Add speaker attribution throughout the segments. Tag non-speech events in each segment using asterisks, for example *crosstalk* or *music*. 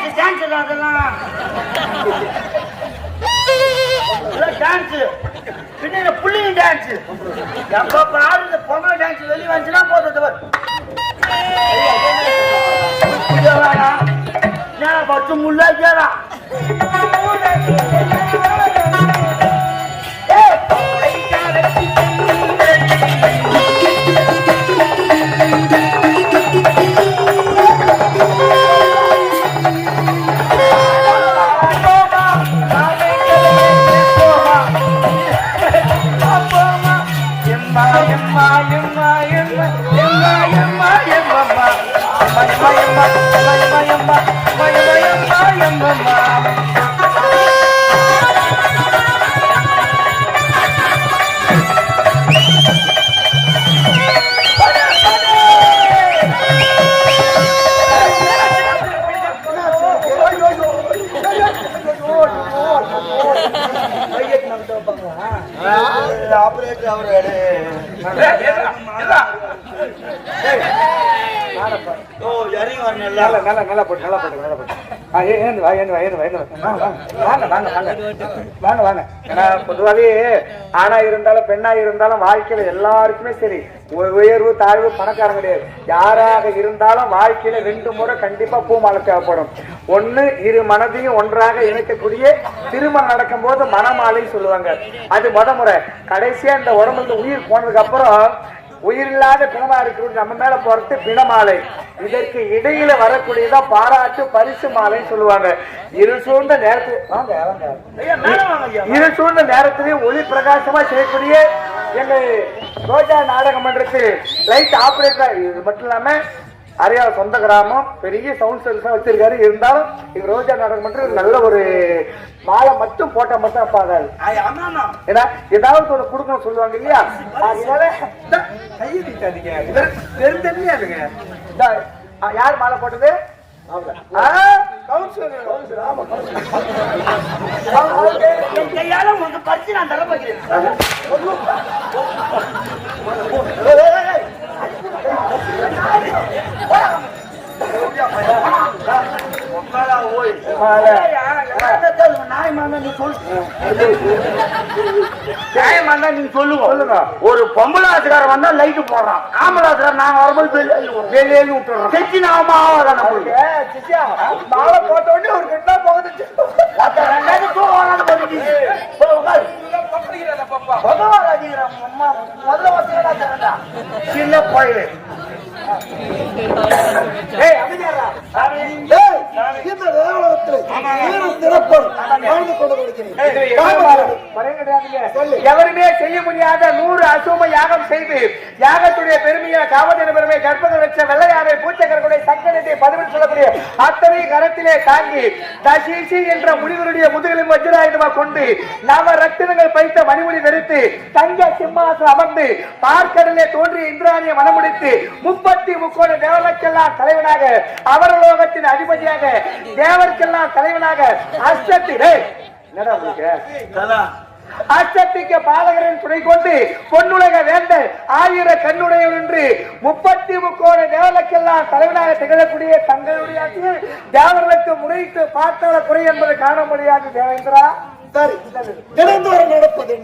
Speaker 1: Dance dance அதெல்லாம். *laughs* Dance பின்ன புள்ளிங்க dance எப்ப பாரு இந்த பொம்பளை டான்ஸ் வெளியே வந்துச்சுன்னா போதும் நான் பத்து முள்ளாக்கிறா எம்மா
Speaker 2: ஆபரேட்டர் அவரு ஓ இறங்கி வரணும்
Speaker 3: நல்லா நல்லா நல்லா போட்டு நல்லா போட்டு நல்லா போட்டு ஆ வாங்க வாங்க வாங்க வாங்க வாங்க. வாங்க ஏன்னா பொதுவாகவே ஆணா இருந்தாலும் பெண்ணா இருந்தாலும் வாழ்க்கையில எல்லாருக்குமே சரி. உ- உயர்வு தாழ்வு பணக்காரங்க கிடையாது. யாராக இருந்தாலும் வாழ்க்கையில ரெண்டு முறை கண்டிப்பா பூ மாலை தேவைப்படும். ஒண்ணு இரு மனதையும் ஒன்றாக இணைக்கக்கூடிய திருமணம் நடக்கும் போது மணமாலை சொல்லுவாங்க. அது முத முறை. கடைசியா இந்த உடம்புல உயிர் போனதுக்கு அப்புறம் உயிரில்லாத பிணமா இருக்கிறது நம்ம மேல போறது பிணமாலை. இதற்கு இடையில வரக்கூடியதான் பாராட்டு பரிசு மாலைன்னு சொல்லுவாங்க. இரு சூழ்ந்த நேரத்தில் இரு சூழ்ந்த நேரத்திலே ஒளி பிரகாசமா செய்யக்கூடிய எங்க ரோஜா நாடக மன்றத்தில் லைட் ஆபரேட்டர் இது மட்டும் இல்லாம அரியா சொந்த கிராமம் பெரிய சவுண்ட் சர்வீஸா வச்சிருக்காரு இருந்தாலும் எங்க ரோஜா நாடக மன்றம் நல்ல ஒரு மாலை மட்டும் போட்டா மட்டும் அப்பாகாது
Speaker 1: ஆமா
Speaker 3: ஏன்னா ஏதாவது ஒரு கொடுக்கணும் சொல்லுவாங்க இல்லையா அதனால கையை நீட்டாதீங்க தெரிஞ்சதுங்க யார் மாலை போட்டது ஆ, கவுன்சிலர், கவுன்சிலர், ஆமா, கவுன்சிலர். அவங்க- அவங்க-
Speaker 1: என் கையால உங்க பறிச்சு நான் தர போகிறேன் ஒரு பொம்பளை ஆட்டுக்காரன் வந்தா லைட் போடுறான். ஆம்பளை ஆட்டுக்காரன் நாங்க வரும்போது
Speaker 3: வெளியே விட்டுறோம்
Speaker 1: செச்சு நாம ஆகாதான் நம்மளுக்கு?
Speaker 3: மாலை போட்ட உடனே ஒரு கெட்டா அத்தனை கரத்திலே தாங்கி தசீசி என்ற முனிவருடைய முதுகலின் வஜ்ராயுதமாக கொண்டு நவ ரத்தினங்கள் பைத்த மணிமொழி வெறுத்து தங்க சிம்மாசம் அமர்ந்து பார்க்கடலே தோன்றிய இந்திராணியை மனமுடித்து முப்பத்தி முக்கோடி தேவர்களுக்கெல்லாம் தலைவனாக அவரலோகத்தின் அதிபதியாக தேவருக்கெல்லாம் தலைவனாக அஷ்டத்திலே என்னடா உங்களுக்கு? அச்சத்திக்க பாலகரின் துணை கொண்டு பொன்னுலக வேந்த ஆயிர கண்ணுடையவன் என்று முப்பத்தி முக்கோடி தேவர்களுக்கெல்லாம் தலைவனாக திகழக்கூடிய தங்களுடைய தேவர்களுக்கு முறையிட்டு பார்த்தால குறை என்பது காண முடியாது தேவேந்திரா.
Speaker 2: சரி. தினந்தோறும் நடப்பது.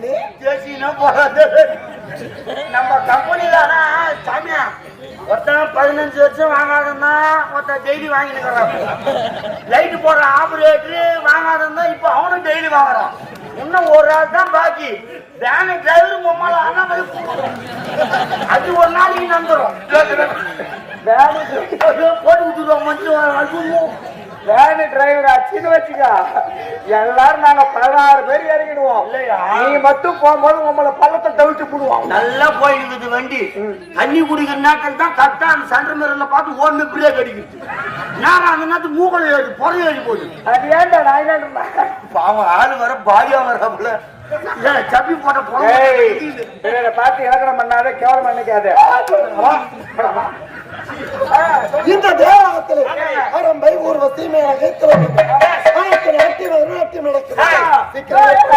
Speaker 1: நம்ம கம்பெனில ஆனா சாமியா ஒருத்தன் பதினஞ்சு வருஷம் வாங்காதன்னா ஒருத்தன் டெய்லி வாங்கினுக்கிறான் லைட் போடுற ஆபரேட்டரு வாங்காதன்னா இப்ப அவனும் டெய்லி வாங்குறான். இன்னும் ஒரு நாள் தான் பாக்கி. வேனை டிரைவர் மொம்மால ஆனா மாதிரி அது ஒரு நாளைக்கு நந்துரும். போட்டு விட்டுருவோம் மஞ்சள் அதுவும்
Speaker 3: வேனு டிரைவர் அச்சுன்னு வச்சுக்க. எல்லாரும் நாங்க பதினாறு பேர் இறங்கிடுவோம்? நீ மட்டும் போகும்போது உங்களை பள்ளத்தை தவிட்டு போடுவோம்.
Speaker 1: நல்லா போயிருக்குது வண்டி. தண்ணி குடிக்கிற நேரத்தில் தான் கரெக்டா அந்த சென்டர் மிரர்ல பார்த்து ஓடுமே பிரேக் அடிக்குது நேரம் அந்த நேரத்துக்கு மூக்கல் ஏறி புறைய ஏறி போகுது
Speaker 3: அது ஏன்டா நான் என்ன
Speaker 1: பாவம் ஆள் வர பாடியா வராப்புல சப்பி போட்ட
Speaker 3: பிறரை பார்த்து இலக்கணம் பண்ணாத கேவலம் பண்ணிக்காத
Speaker 2: இந்த தேவாலயத்தில் அரம்பை ஊர்வ தீமையை அழைத்து வந்து நாட்டியம் நாட்டியம் நடக்கிறது.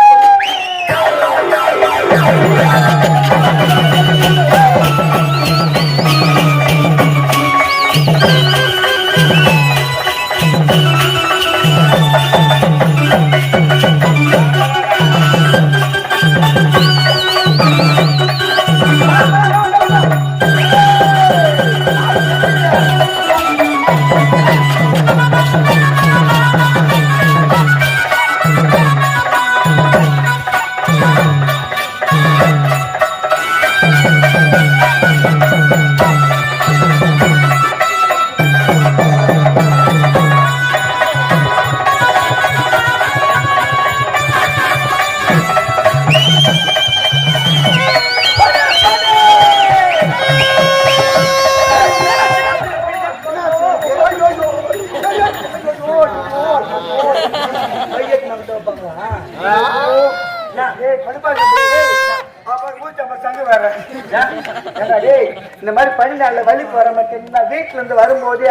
Speaker 3: வீட்டுல இருந்து வரும்போது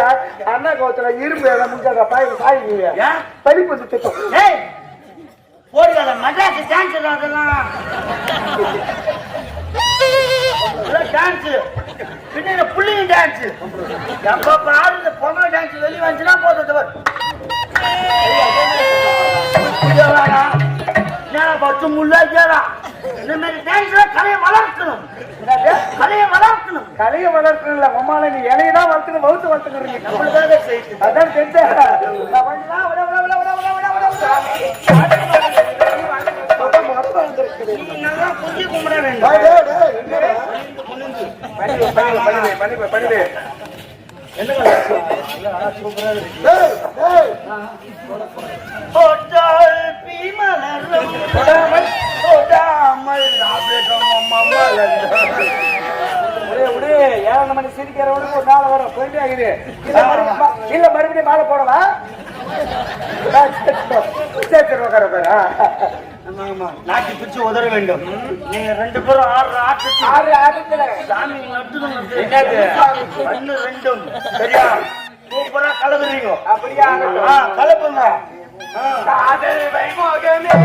Speaker 3: அண்ணா கோத்துல இரும்பு எதை முடிஞ்சாடப்பா இது
Speaker 1: சாயிக்குவியா
Speaker 3: படிப்பு வந்து திட்டம்.
Speaker 1: போடுவாங்க மட்ராஸ் டான்ஸ் அதெல்லாம். டான்ஸ் பின்ன புள்ளிங்க டான்ஸ் எப்ப பாரு இந்த பொண்ணு டான்ஸ் வெளியே வந்துச்சுன்னா போதும் நான் பத்து முள்ளா கேடா இந்த மாதிரி டான்ஸ்ல கலையை வளர்க்கணும்? கலையை வளர்க்கணும்
Speaker 3: கலையை வளர்க்கணும்ல அம்மால நீ இலையை தான் வளர்த்துக்கு வகுத்து வளர்த்துக்கிறீங்க
Speaker 1: நம்மளுக்காக செய்யுது
Speaker 3: அதான் தெரிஞ்சா நான் ஏழரை மணி சிரிக்கிறவனுக்கு ஒரு நாள் வரும் போயிட்டே ஆகுது இல்ல மறுபடியும் மாலை போடவா? சரி உட்கார.
Speaker 1: நாட்டி பிடிச்சு உதற வேண்டும். நீங்க ரெண்டு பேரும் ஆறு ஆட்டுக்கு
Speaker 3: ஆறு ஆட்டத்துல.
Speaker 1: சாமி? ஒண்ணு ரெண்டும். சரியா? சூப்பரா கலக்குறீங்க
Speaker 3: அப்படியா?
Speaker 1: கலப்புங்க. ஆ.
Speaker 3: காதல் வைமோகமே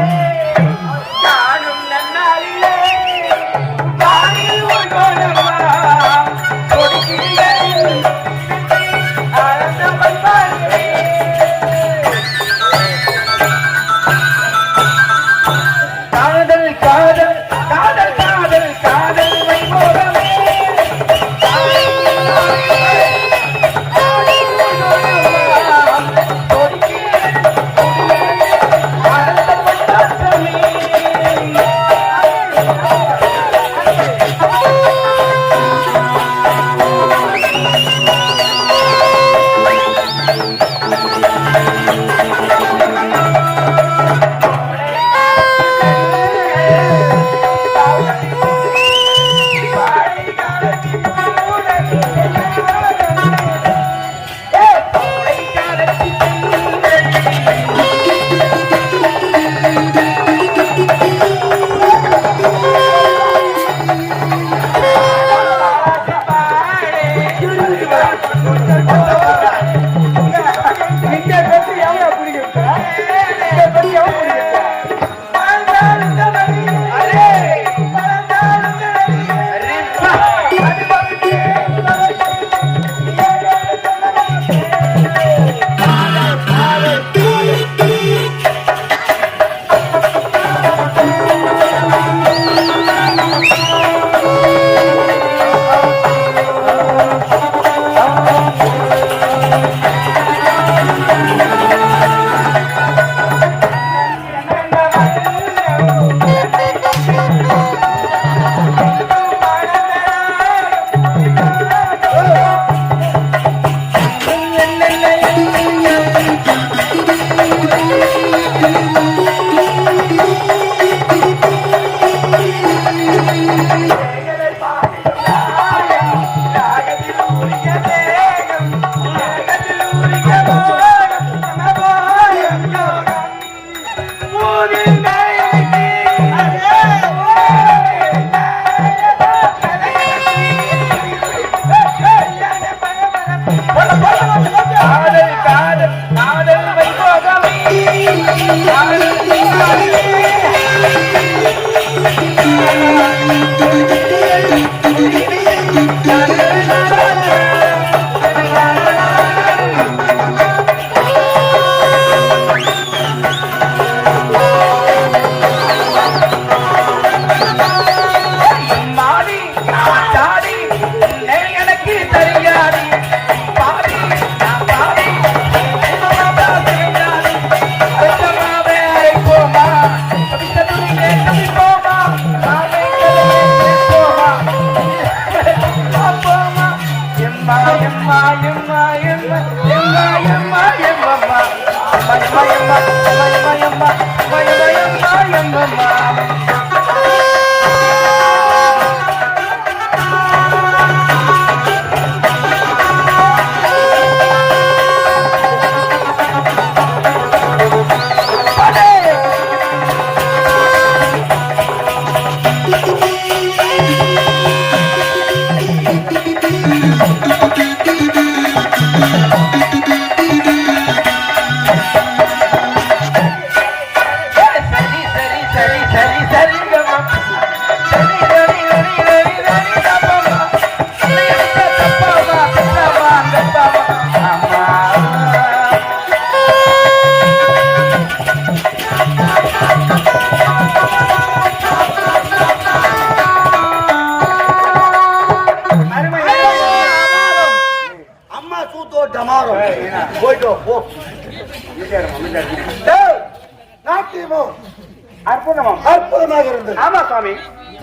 Speaker 3: சுவாமி.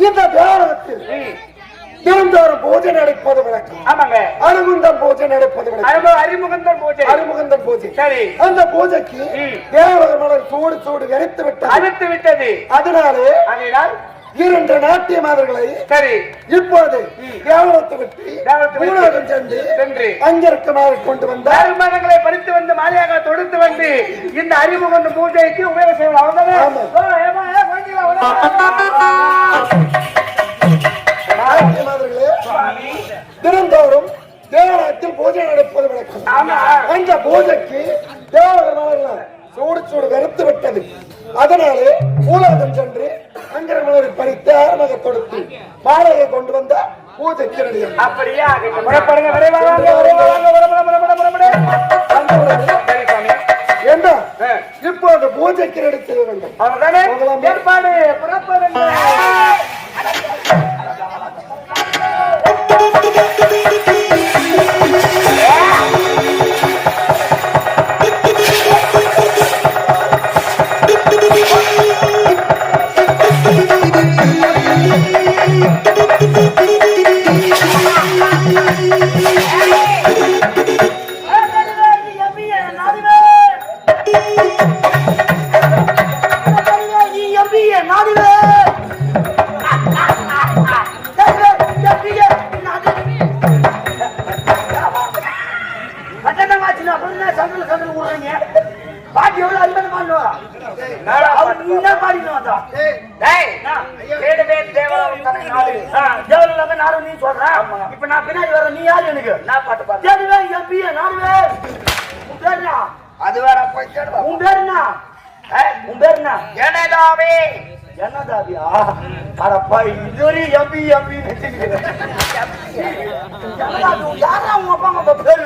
Speaker 2: இந்த தேவாலயத்தில் தினந்தோறும் பூஜை நடப்பது வழக்கம்
Speaker 3: ஆமாங்க.
Speaker 2: பூஜை நடப்பது வழக்கம்
Speaker 3: அனுபவ அறிமுகந்தன் பூஜை
Speaker 2: அனுமுகந்தம் பூஜை
Speaker 3: சரி.
Speaker 2: அந்த பூஜைக்கு. தேவர மலர் சூடு சூடு வெறித்து விட்டது.
Speaker 3: அழுத்து விட்டது.
Speaker 2: அதனாலே
Speaker 3: அதனால்?
Speaker 2: இரண்டு நாட்டிய மாதர்களை
Speaker 3: சரி.
Speaker 2: இப்போது தேவலத்தை விட்டு பூலோகம் சென்று
Speaker 3: சென்று
Speaker 2: அங்கிருக்குமாறு கொண்டு வந்தார்.
Speaker 3: தர்மங்களை பறித்து வந்து மாலையாக தொடுத்து வந்து இந்த அறிமுகம் பூஜைக்கு உபயோகம் செய்யலாம்.
Speaker 2: தினந்தோறும் தேவாலயத்தில் பூஜை நடப்பது வழக்கம். அந்த பூஜைக்கு மலர்கள் சூடு சூடு வெறுத்து விட்டது. அதனாலே பூலோகம் சென்று அங்கிர மலரை பறித்து ஆரமாக கொடுத்து மாலையை கொண்டு வந்த பூஜைக்கு ரெடியாக
Speaker 3: அப்படியே. புறப்படுங்க,
Speaker 2: இப்போது பூஜைக்கு செய்ய வேண்டும்.
Speaker 3: ஏற்பாடு புறப்படுங்க
Speaker 1: பாட்டி நீ யாரு எனக்கு?
Speaker 3: நான் பாட்டு பாடு.
Speaker 1: தேடுவே எம்பி நாடுவே. உன் பேர் என்ன?
Speaker 3: அது வேற போய் தேடுவா.
Speaker 1: உன் பேர் என்ன? உன் பேர் என்ன?
Speaker 3: எனதாவே.
Speaker 1: என்னதாபியா அடப்பா இதுவரை எம்பி எம்பி யாரா? உங்க அப்பா அம்மா பேர்.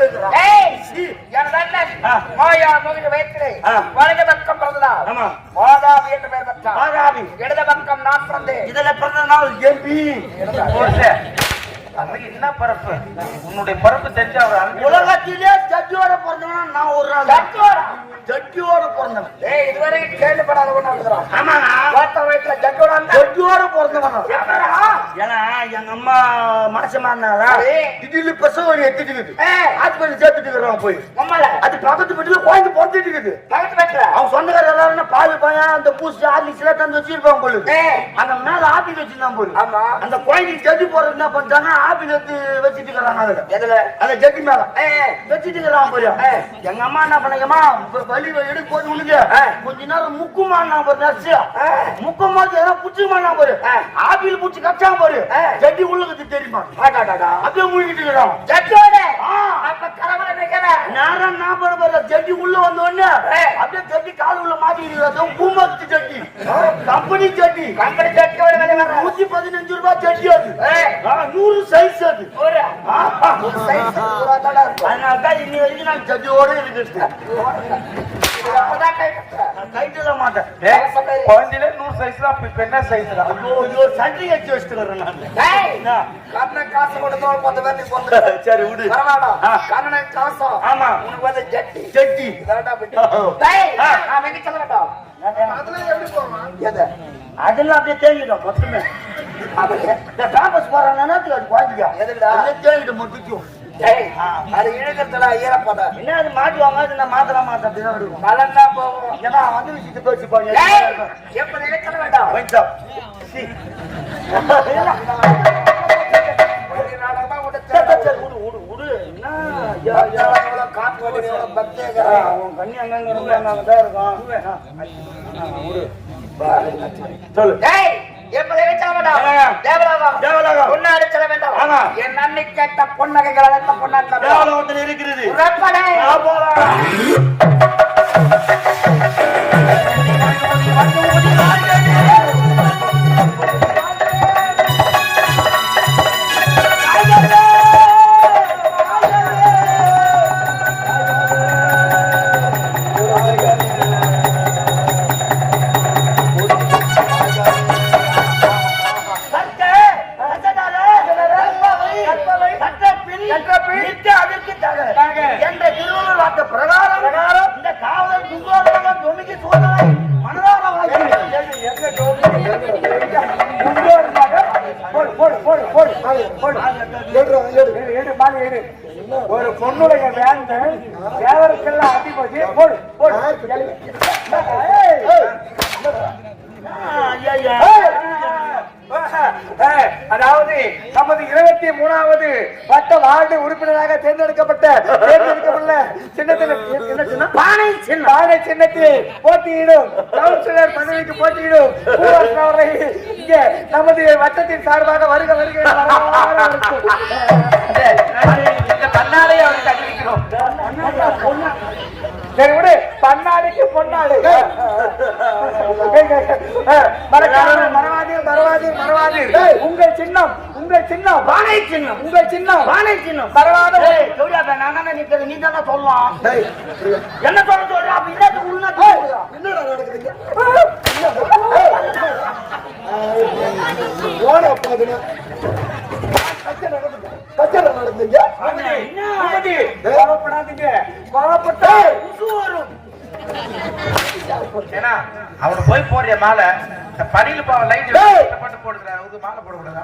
Speaker 3: மாயா மோகினி வயிற்றிலே. வலது பக்கம் பிறந்ததால்
Speaker 1: ஆமா.
Speaker 3: மாதாவி என்று பெயர் பெற்றார்.
Speaker 1: மாதாவி.
Speaker 3: இடது பக்கம் நான் பிறந்தேன்.
Speaker 1: இதுல பிறந்த நாள் எம்பி
Speaker 3: என்ன பரப்பு உன்னுடைய பரப்பு தெரிஞ்சு அவர்
Speaker 1: உலகத்திலே பிறந்தவன் நான் ஒரு நாள்.
Speaker 3: ஜட்டோடா.
Speaker 1: ஜட்டியோட பிறந்தவன்.
Speaker 3: ஏய் இதுவரைக்கும் கேள்விப்படாத ஒண்ணு இருக்கிறான்
Speaker 1: ஆமாங்க
Speaker 3: வார்த்தை வயிற்றுல ஜட்டோடா இருந்தா?
Speaker 1: ஜட்டியோட பிறந்தவன்? ஏன்னா எங்க அம்மா மாசமா இருந்தாங்களா
Speaker 3: சரி.
Speaker 1: திடீர்னு பிரசவ வலி எடுத்துட்டு இருக்குது
Speaker 3: ஏய்,
Speaker 1: ஹாஸ்பிட்டல் சேர்த்துட்டு இருக்கிறவன் போய். அது பக்கத்து வீட்டுல குழந்தை பிறந்துட்டு இருக்குது
Speaker 3: பக்கத்து வீட்டுல.
Speaker 1: அவன் சொந்தக்கார எல்லாரும் பால் பையன் அந்த பூசி ஆர்லிக்ஸ் எல்லாம் தந்து வச்சிருப்பாங்க போல அங்க மேல ஆப்பிள் வச்சிருந்தான் போல.
Speaker 3: ஆமா.
Speaker 1: அந்த குழந்தைக்கு ஜட்டி போறது என்ன பண்ணிட்டாங்க ஆப்பிள் எடுத்து வச்சிட்டு இருக்கிறாங்க அதுல.
Speaker 3: எதுல?
Speaker 1: அந்த ஜட்டி மேல. வச்சிட்டு இருக்கிறான் போல. எங்க அம்மா என்ன பண்ணாங்கம்மா? வலி எடுக்க போது உனக்கு. கொஞ்ச நேரம் முக்குமா பாரு நர்ஸ் முக்கும் ஏதோ புடிச்சுமா பாரு. ஆப்பிள் புடிச்சு கச்சான் பாரு. ஜட்டி உள்ளுக்கு தெரியுமா. அப்படியே முழுகிட்டு இருக்கிறான்.
Speaker 3: ஜட்டோட.
Speaker 1: ஆ.
Speaker 3: அப்ப நிக்கிற.
Speaker 1: நேரம் நான் பாரு ஜட்டி உள்ள வந்த உடனே. அப்படியே ஜட்டி கால் உள்ள மாட்டிக்கிறது பூமத்து ஜட்டி. கம்பெனி ஜட்டி.
Speaker 3: கம்பெனி வர்ற.
Speaker 1: நூத்தி பதினஞ்சு ரூபாய் ஜட்டி அது. நூறு சைஸ் அது. அதனால தான் இன்னி வரைக்கும் நான் ஜட்டியோட இருக்குது கைட்டுல மாட்டேன்.
Speaker 3: குழந்தையில நூறு சைஸ்ல இப்ப என்ன
Speaker 1: ஒரு சண்டை வச்சுட்டு வரேன் நான். என்ன?
Speaker 3: கண்ணன் காசு கொடுத்தவன் பத்து பேர் நீ பொண்ணு.
Speaker 1: சரி விடு.
Speaker 3: பரவாயில்ல.
Speaker 1: ஆ.
Speaker 3: கண்ணன் காசு.
Speaker 1: ஆமா.
Speaker 3: உனக்கு வந்து ஜட்டி.
Speaker 1: ஜட்டி? அதெல்லாம் அப்படியே தேங்கிடும் மொத்தமே பேம்பஸ் போறாங்கன்னா அது குழந்தைங்க தேங்கிடும்
Speaker 3: அது இழுக்கிறதுல.
Speaker 1: என்ன அது மாட்டுவாங்க அது நான் மாத்தலாம் மாத்த அப்படிதான் இருக்கும்
Speaker 3: தான் போகும்.
Speaker 1: ஏன்னா வந்து விஷயத்தை பேசிப்பாங்க
Speaker 3: டேய், எப்ப வேண்டாம்?
Speaker 1: கொஞ்சம். கண்ணி அங்க இருக்கும். சொல்லு
Speaker 3: டேய், எப்ப நீ செல்ல வேண்டாம்?
Speaker 1: ஆ.
Speaker 3: தேவலோகம்.
Speaker 1: தேவலோகம்.
Speaker 3: பொன்னாடு செல்ல வேண்டாம்.
Speaker 1: ஆமா.
Speaker 3: என் அன்னை கேட்ட பொன்னகைகள்
Speaker 1: தேவலோகத்தில் இருக்கிறது
Speaker 3: உறப்படை.
Speaker 1: ஆ, போலாம்.
Speaker 3: வார்டு உறுப்பினராக தேர்ந்தெடுக்கப்பட்ட தேர்ந்தெடுக்கப்பட்ட சின்னத்தில் என்ன சின்னம்.
Speaker 1: பானை சின்னம்.
Speaker 3: பானை சின்னத்தில் போட்டியிடும். கவுன்சிலர் பதவிக்கு போட்டியிடும். அவர்களை இங்கே நமது வட்டத்தின் சார்பாக வருக வருக
Speaker 1: அவருக்கு அறிவிக்கிறோம்
Speaker 3: சரி விடு. பன்னாடிக்கு பொன்னாடு. மறக்காம உங்கள் சின்னம் உங்கள் சின்னம்.
Speaker 1: பானை சின்னம்.
Speaker 3: உங்கள் சின்னம்.
Speaker 1: பானை சின்னம். ஏய், ஜோடியாப்பா, நான் தானே நிக்கிறேன், நீ தானே சொல்லலாம். என்ன சொல்ல சொல்ற? அப்ப?
Speaker 2: என்னடா நடக்குதுங்க ஓட
Speaker 1: என்ன?
Speaker 3: கோவப்படாதீங்க. கோவப்பட்டா
Speaker 1: உசு வரும்.
Speaker 4: ஏன்னா அவனு போய் போறிய மாலை இந்த படியில போவன் லைட். போட்டு போடுறாரு மாலை போடக்கூடாதா